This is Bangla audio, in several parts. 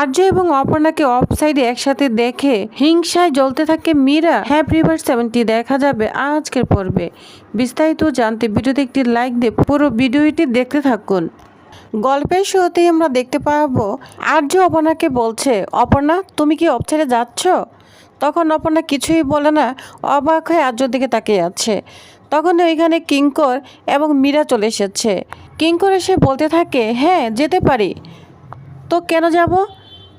আর্য এবং অপর্ণাকে অফ সাইডে একসাথে দেখে হিংসায় জ্বলতে থাকে মীরা। হ্যাপ রিভার সেভেন্টি দেখা যাবে আজকের পর্বে। বিস্তারিত জানতে ভিডিওতে একটি লাইক দিয়ে পুরো ভিডিওটি দেখতে থাকুন। গল্পের শুরুতেই আমরা দেখতে পাবো, আর্য অপর্ণাকে বলছে, অপর্ণা, তুমি কি অফ সাইডে যাচ্ছ? তখন অপর্ণা কিছুই বলে না, অবাক হয়ে আর্যর দিকে তাকিয়ে আছে। তখন ওইখানে কিঙ্কর এবং মীরা চলে এসেছে। কিঙ্কর এসে বলতে থাকে হ্যাঁ যেতে পারি। তো কেন যাব?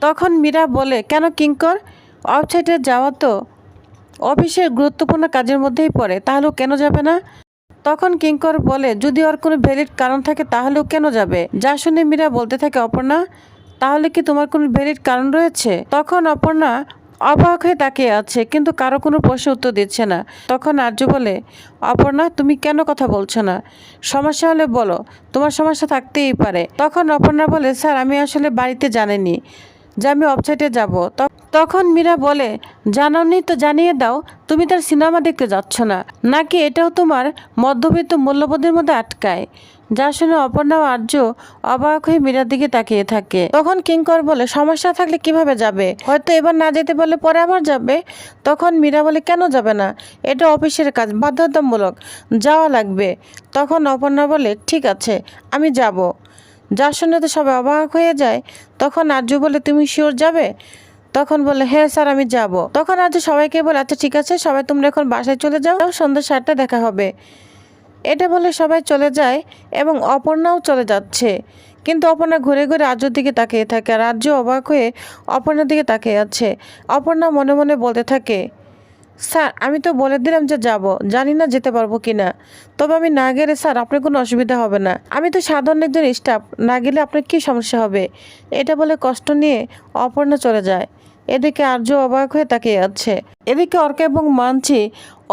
তখন মীরা বলে, কেন কিঙ্কর? ওয়েবসাইটে যাওয়া তো অফিসের গুরুত্বপূর্ণ কাজের মধ্যেই পড়ে, তাহলেও কেন যাবে না? তখন কিঙ্কর বলে, যদি ওর কোনো ভ্যালিড কারণ থাকে, তাহলেও কেন যাবে? যা শুনে মীরা বলতে থাকে, অপর্ণা, তাহলে কি তোমার কোনো ভ্যালিড কারণ রয়েছে? তখন অপর্ণা অবাক হয়ে তাকিয়ে আছে, কিন্তু কারও কোনো প্রশ্ন উত্তর দিচ্ছে না। তখন আর্য বলে, অপর্ণা, তুমি কেন কথা বলছো না? সমস্যা হলে বলো, তোমার সমস্যা থাকতেই পারে। তখন অপর্ণা বলে, স্যার, আমি আসলে বাড়িতে জানিনি। যে আমি ওয়েবসাইটে যাব। তখন মীরা বলে, জানাওনি তো জানিয়ে দাও, তুমি তার সিনেমা দেখতে যাচ্ছ না। নাকি এটাও তোমার মধ্যবিত্ত মূল্যবোধের মধ্যে আটকায়? যা শুনে অপর্ণা আর্য অবাক হয়ে মীরার দিকে তাকিয়ে থাকে। তখন কিঙ্কর বলে, সমস্যা থাকলে কীভাবে যাবে? হয়তো এবার না যেতে বললে পরে আবার যাবে? তখন মীরা বলে, কেন যাবে না? এটা অফিসের কাজ, বাধ্যতামূলক। যাওয়া লাগবে। তখন অপর্ণা বলে, ঠিক আছে, আমি যাব। যার শুনে তো সবাই অবাক হয়ে যায়। তখন আর্য বলে, তুমি শিওর যাবে? তখন বলে হ্যাঁ স্যার, আমি যাব। তখন আর্য সবাইকে বলে আচ্ছা ঠিক আছে, সবাই তোমরা এখন বাসায় চলে যাও, সন্ধ্যা সাতটা দেখা হবে। এটা বলে সবাই চলে যায় এবং অপর্ণাও চলে যাচ্ছে। কিন্তু অপর্ণা ঘুরে ঘুরে আর্যর দিকে তাকিয়ে থাকে আর আর্য অবাক হয়ে অপর্ণার দিকে তাকিয়ে আছে। অপর্ণা মনে মনে বলতে থাকে স্যার, আমি তো বলে দিলাম যে যাব। জানি না যেতে পারব কি না তবে আমি না গেলে স্যার, আপনার কোনো অসুবিধা হবে না। আমি তো সাধারণ একজন স্টাফ, না গেলে আপনার কী সমস্যা হবে? এটা বলে কষ্ট নিয়ে অপর্ণা চলে যায়। এদিকে আর্য অবাক হয়ে তাকিয়ে আছে। এদিকে অর্ক এবং মানছি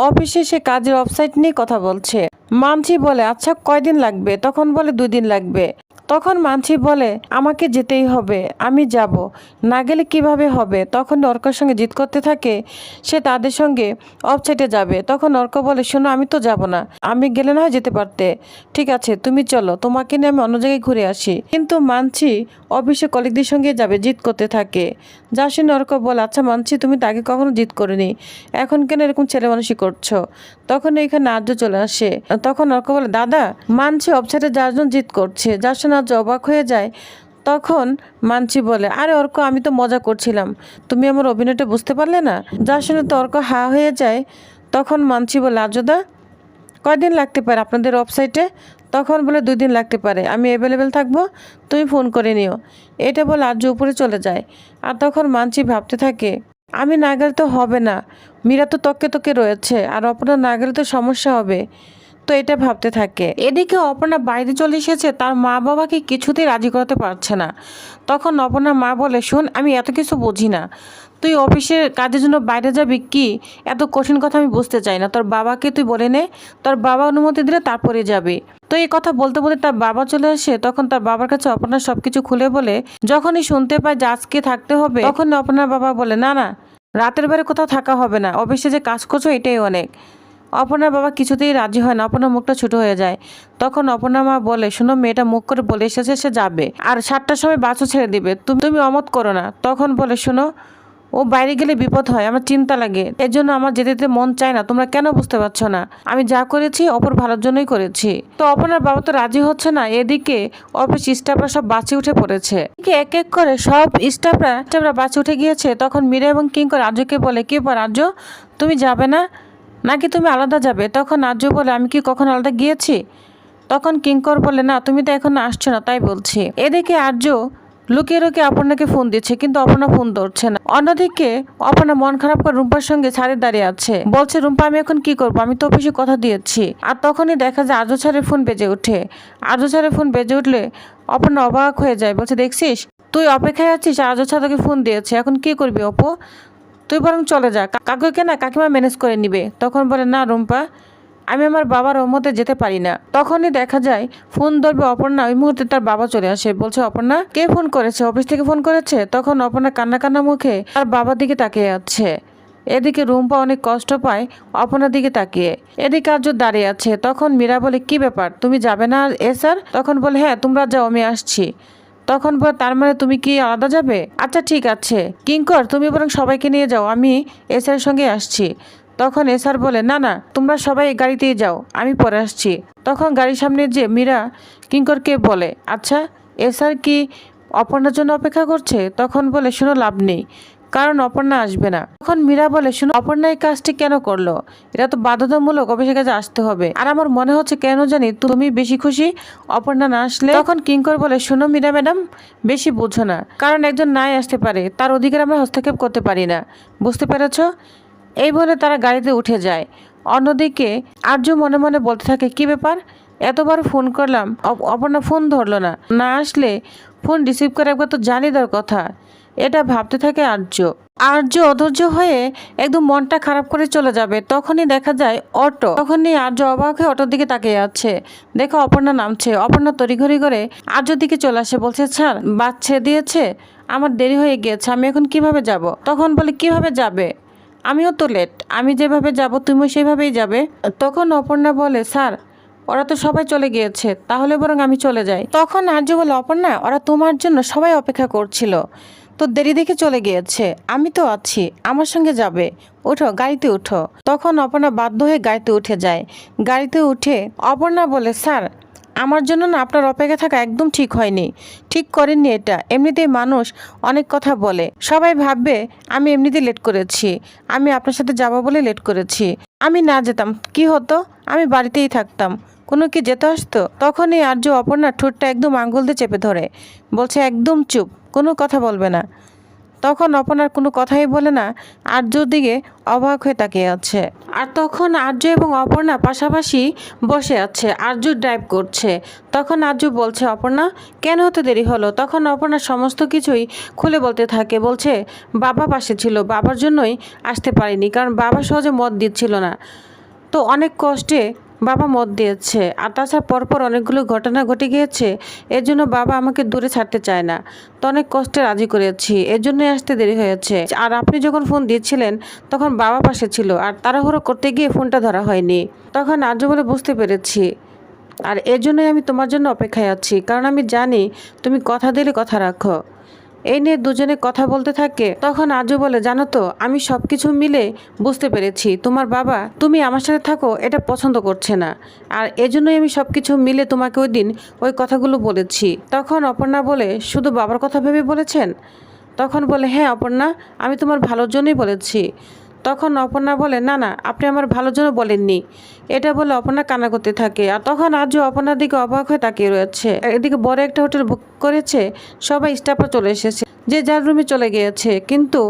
অফিসে সে কাজের ওয়েবসাইট নিয়ে কথা বলছে। মানছি বলে আচ্ছা কয়দিন লাগবে? তখন বলে দুই দিন লাগবে। তখন মানছি বলে, আমাকে যেতেই হবে, আমি যাব। না গেলে কীভাবে হবে? তখন অর্কর সঙ্গে জিত করতে থাকে, সে তাদের সঙ্গে ওয়েবসাইটে যাবে। তখন অর্ক বলে, শোনো, আমি তো যাব না। আমি গেলে না যেতে পারতে। ঠিক আছে, তুমি চলো, তোমাকে নিয়ে আমি অন্য জায়গায় ঘুরে আসি। কিন্তু মানছি অফিসে কলিগদের সঙ্গে যাবে জিত করতে থাকে। যা শুনে অর্ক বলে আচ্ছা মানছি, তুমি তাকে কখনো জিত করিনি। এখন কেন এরকম ছেলে মানুষই করছ? তখন এখানে আর্য চলে আসে। তখন অর্ক বলে, দাদা, মানছি ওয়েবসাইটে যার জন্য জিত করছে। যার শুনে আর্য অবাক হয়ে যায়, তখন মানছি বলে, আরে অর্ক, আমি তো মজা করছিলাম। তুমি আমার অভিনয়টা বুঝতে পারলে না? যার শুনে তো অর্ক হা হয়ে যায়, তখন মানছি বলে, আর্যদা, কয়দিন লাগতে পারে আপনাদের ওয়েবসাইটে? তখন বলে, দুই দিন লাগতে পারে। আমি অ্যাভেলেবেল থাকব, তুমি ফোন করে নিও। এটা বলে আর্য উপরে চলে যায়। আর তখন মানছি ভাবতে থাকে, আমি না গেলে তো হবে না। মীরা তো তককে তকে রয়েছে, আর অপর্ণা না গেলে তো সমস্যা হবে। তো এটা ভাবতে থাকে। এদিকে অপর্ণা বাড়িতে চলে এসেছে, তার মা বাবাকে কিছুতেই রাজি করাতে পারছে না। তখন অপর্ণার মা বলে, শোন, আমি এত কিছু বুঝি না। তুই অফিসের কাজের জন্য বাইরে যাবি কি? এত কঠিন কথা আমি বুঝতে চাই না। তোর বাবাকে তুই বলে নে, তোর বাবা অনুমতি দিলে তারপরে যাবি। তো এই কথা বলতে বলতে তার বাবা চলে আসে, তখন তার বাবার কাছে অপর্ণা সবকিছু খুলে বলে, যখনই শুনতে পায় যে আজকে থাকতে হবে তখন অপর্ণার বাবা বলে, না না, রাতের বেলা কোথাও থাকা হবে না। অফিসে যে কাজ করছ, এটাই অনেক। অপর্ণার বাবা কিছুতেই রাজি হয় না। অপর্ণার মুখটা ছোট হয়ে যায়। তখন অপর্ণার মা বলে, শোনো, মেয়েটা মুখ করে বলে এসেছে, সে যাবে। আর সাতটার সময় বাসও ছেড়ে দিবে। তুমি তুমি অমত করো না। তখন বলে, শোনো, ও বাইরে গেলে বিপদ হয়, আমার চিন্তা লাগে। এর জন্য আমার যেতে যেতে মন চায় না, তোমরা কেন বুঝতে পারছ না? আমি যা করেছি, অপর ভালোর জন্যই করেছি। তো অপর্ণার বাবা তো রাজি হচ্ছে না। এদিকে অফিস স্টাফরা সব বাসে উঠে পড়েছে। এক এক করে সব স্টাফরা স্টাফরা বাসে উঠে গিয়েছে। তখন মীরা এবং কিঙ্কর রাজুকে বলে, কি রাজ্য তুমি যাবে না? নাকি তুমি আলাদা যাবে? তখন আর্য বলে, আমি কি কখন আলাদা গিয়েছি? তখন কিঙ্কর বলে, না, তুমি তো এখন আসছো না, তাই বলছি। এদিকে আর্য লুকিয়ে লুকিয়ে অপর্ণাকে ফোন দিচ্ছে, কিন্তু অপর্ণা ফোন ধরছে না। অন্যদিকে অপর্ণা মন খারাপ করে রুম্পার সঙ্গে ছাড়ে দাঁড়িয়ে আছে। বলছে, রুম্পা, আমি এখন কি করব? আমি তো অফিসে কথা দিয়েছি। আর তখনই দেখা যায় আর্য ছাড়ের ফোন বেজে ওঠে। আর্য ছাড়ের ফোন বেজে উঠলে অপর্ণা অবাক হয়ে যায়। বলছে, দেখছিস? তুই অপেক্ষায় আছিস? আর্য ছাড় তোকে ফোন দিয়েছে, এখন কি করবি অপু? তুই বরং চলে যা। কাকুকে না কাকিমা ম্যানেজ করে নিবে। তখন বলে, না রুম্পা, আমি আমার বাবার মতে যেতে পারি না। তখনই দেখা যায়, ফোন ধরবে অপর্ণা। ওই মুহূর্তে তার বাবা চলে আসে। বলছে, অপর্ণা, কে ফোন করেছে? অফিস থেকে ফোন করেছে? তখন অপর্ণা কান্না কান্না মুখে তার বাবার দিকে তাকিয়ে আছে। এদিকে রুম্পা অনেক কষ্ট পায় অপর্ণার দিকে তাকিয়ে। এদিকে আর্য দাঁড়িয়ে আছে। তখন মীরা বলে, কি ব্যাপার? তুমি যাবে না? এ স্যার? তখন বলে হ্যাঁ তোমরা যাও, আমি আসছি। তখন বল তার মানে তুমি কি আলাদা যাবে? আচ্ছা ঠিক আছে। কিঙ্কর, তুমি বরং সবাইকে নিয়ে যাও, আমি এসআর সঙ্গে আসছি। তখন এসার বলে, না না, তোমরা সবাই গাড়িতেই যাও, আমি পরে আসছি। তখন গাড়ির সামনে যে মীরা কিঙ্করকে বলে আচ্ছা এসার কি অপর্ণার জন্য অপেক্ষা করছে? তখন বলে, শুনো, লাভ নেই। কারণ অপর্ণা আসবে না। তখন মীরা বলে, শুনো, অপর্ণা এই কাজটি কেন করল? এটা তো বাধ্যতামূলক অফিসের কাছে আসতে হবে। আর আমার মনে হচ্ছে, কেন জানি তুমি বেশি খুশি? অপর্ণা না আসলে তখন কিঙ্কর বলে, শুনো মীরা ম্যাডাম, বেশি বুঝো না। কারণ একজন নাই আসতে পারে, তার অধিকার আমরা হস্তক্ষেপ করতে পারি না। বুঝতে পেরেছ? এই বলে তারা গাড়িতে উঠে যায়। অন্যদিকে আর্য মনে মনে বলতে থাকে, কি ব্যাপার? এতবার ফোন করলাম, অপ- অপর্ণা ফোন ধরলো না। না আসলে ফোন রিসিভ করে একবার তো জানি দেওয়ার কথা। এটা ভাবতে থাকে আর্য। আর্য অধৈর্য হয়ে একদম মনটা খারাপ করে চলে যাবে। তখনই দেখা যায় অটো। তখনই আর্য অবাক হয়ে অটোর দিকে তাকিয়ে আছে। দেখো অপর্ণা নামছে। অপর্ণা তড়িঘড়ি করে আর্যর দিকে চলে আসে। বলছে, স্যার বাচ্চা দিয়েছে। আমার দেরি হয়ে গিয়েছে। আমি এখন কীভাবে যাব? তখন বলে, কীভাবে যাবে? আমিও তো লেট আমি যেভাবে যাব, তুমিও সেভাবেই যাবে? তখন অপর্ণা বলে, স্যার, ওরা তো সবাই চলে গিয়েছে। তাহলে বরং আমি চলে যাই। তখন আর্য বলে, অপর্ণা, ওরা তোমার জন্য সবাই অপেক্ষা করছিল। তো দেরি দেখে চলে গিয়েছে। আমি তো আছি, আমার সঙ্গে যাবে। ওঠো, গাড়িতে উঠো। তখন অপর্ণা বাধ্য হয়ে গাড়িতে উঠে যায়। গাড়িতে উঠে অপর্ণা বলে, স্যার, আমার জন্য না আপনার অপেক্ষা থাকা একদম ঠিক হয়নি। ঠিক করেননি এটা। এমনিতেই মানুষ অনেক কথা বলে। সবাই ভাববে, আমি এমনিতেই লেট করেছি। আমি আপনার সাথে যাব বলে লেট করেছি। আমি না যেতাম। কি হতো? আমি বাড়িতেই থাকতাম। কোনো কি যেতে আসতো? তখনই আর্য অপর্ণার ঠোঁটটা একদম আঙ্গুল দিয়ে চেপে ধরে। বলছে, একদম চুপ, কোনো কথা বলবে না। তখন অপনার কোনো কথাই বলে না, আর্যর দিকে অবাক হয়ে তাকিয়ে আছে। আর তখন আর্য এবং অপর্ণা পাশাপাশি বসে আছে, আর্য ড্রাইভ করছে। তখন আর্য বলছে, অপর্ণা, কেন হতে দেরি হলো? তখন অপর্ণা সমস্ত কিছুই খুলে বলতে থাকে। বলছে, বাবা পাশে ছিল, বাবার জন্যই আসতে পারিনি, কারণ বাবা সহজে মত দিচ্ছিল না। তো অনেক কষ্টে বাবা মত দিয়েছে। আর তাছাড়া পরপর অনেকগুলো ঘটনা ঘটে গিয়েছে। এর জন্য বাবা আমাকে দূরে ছাড়তে চায় না। তো অনেক কষ্টে রাজি করেছি। এর জন্যই আসতে দেরি হয়েছে। আর আপনি যখন ফোন দিয়েছিলেন, তখন বাবা পাশে ছিল। আর তাড়াহুড়ো করতে গিয়ে ফোনটা ধরা হয়নি। তখন আর্য বলে বুঝতে পেরেছি। আর এর জন্যই আমি তোমার জন্য অপেক্ষায় আছি। কারণ আমি জানি তুমি কথা দিলে কথা রাখো। এই নিয়ে দুজনে কথা বলতে থাকে। তখন আজু বলে, জানো তো, আমি সব কিছু মিলে বুঝতে পেরেছি। তোমার বাবা, তুমি আমার সাথে থাকো, এটা পছন্দ করছে না। আর এজন্যই আমি সব কিছু মিলে তোমাকে ওই দিন ওই কথাগুলো বলেছি। তখন অপর্ণা বলে, শুধু বাবার কথা ভেবে বলেছেন? তখন বলে হ্যাঁ অপর্ণা, আমি তোমার ভালোর জন্যই বলেছি। তখন অপর্ণা বলে, না না, আপনি আমার ভালোর জন্য বলেননি। এটা বলে অপর্ণা কান্না করতে থাকে। আর তখন আজও অপর্ণার দিকে অবাক হয়ে তাকিয়ে রয়েছে। এদিকে বড় একটা হোটেল বুক করেছে, সবাই স্টাফরা চলে এসেছে, যে যার রুমে চলে গিয়েছে। কিন্তু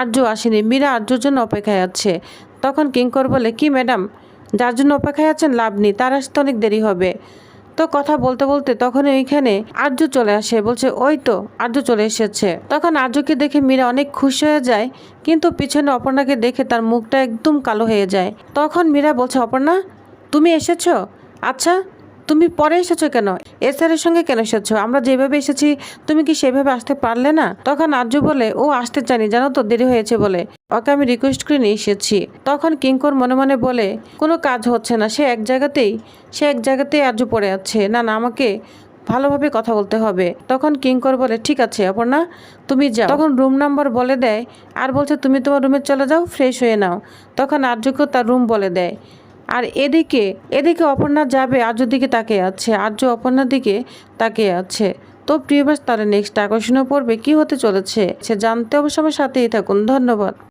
আর্য আসেনি, মীরা আর্যর জন্য অপেক্ষায় আছে। তখন কিঙ্কর বলে, কি ম্যাডাম, যার জন্য অপেক্ষায় আছেন, লাভ নেই, তার আসতে অনেক দেরি হবে। তো কথা বলতে বলতে তখন ওইখানে আর্য চলে আসে। বলছে, ওই তো, আর্য চলে এসেছে। তখন আর্যকে দেখে মীরা অনেক খুশি হয়ে যায়, কিন্তু পিছনে অপর্ণাকে দেখে তার মুখটা একদম কালো হয়ে যায়। তখন মীরা বলছে, অপর্ণা, তুমি এসেছ? আচ্ছা তুমি পরে এসেছ কেন? এসআরের সঙ্গে কেন এসেছ? আমরা যেভাবে এসেছি, তুমি কি সেভাবে আসতে পারলে না? তখন আর্য বলে, ও আসতে চাইনি জানো তো, দেরি হয়েছে বলে। ওকে আমি রিকোয়েস্ট করে নিয়ে এসেছি। তখন কিঙ্কর মনে মনে বলে, কোনো কাজ হচ্ছে না, সে এক জায়গাতেই, সে এক জায়গাতেই আর্য পড়ে আছে। না না, আমাকে ভালোভাবে কথা বলতে হবে। তখন কিঙ্কর বলে, ঠিক আছে, অপর্ণা, তুমি যাও। তখন রুম নাম্বার বলে দেয়, আর বলছে তুমি তোমার রুমে চলে যাও ফ্রেশ হয়ে নাও। তখন আর্যকেও তার রুম বলে দেয়। আর এদিকে এদিকে অপর্ণা যাবে আর্য দিকে তাকে আছে আর্য অপর্ণার দিকে তাকে আছে। তো প্রিয়বাস তারা নেক্সট আকর্ষণীয় পড়বে কি হতে চলেছে, সে জানতে অবশ্য আমার সাথেই থাকুন। ধন্যবাদ।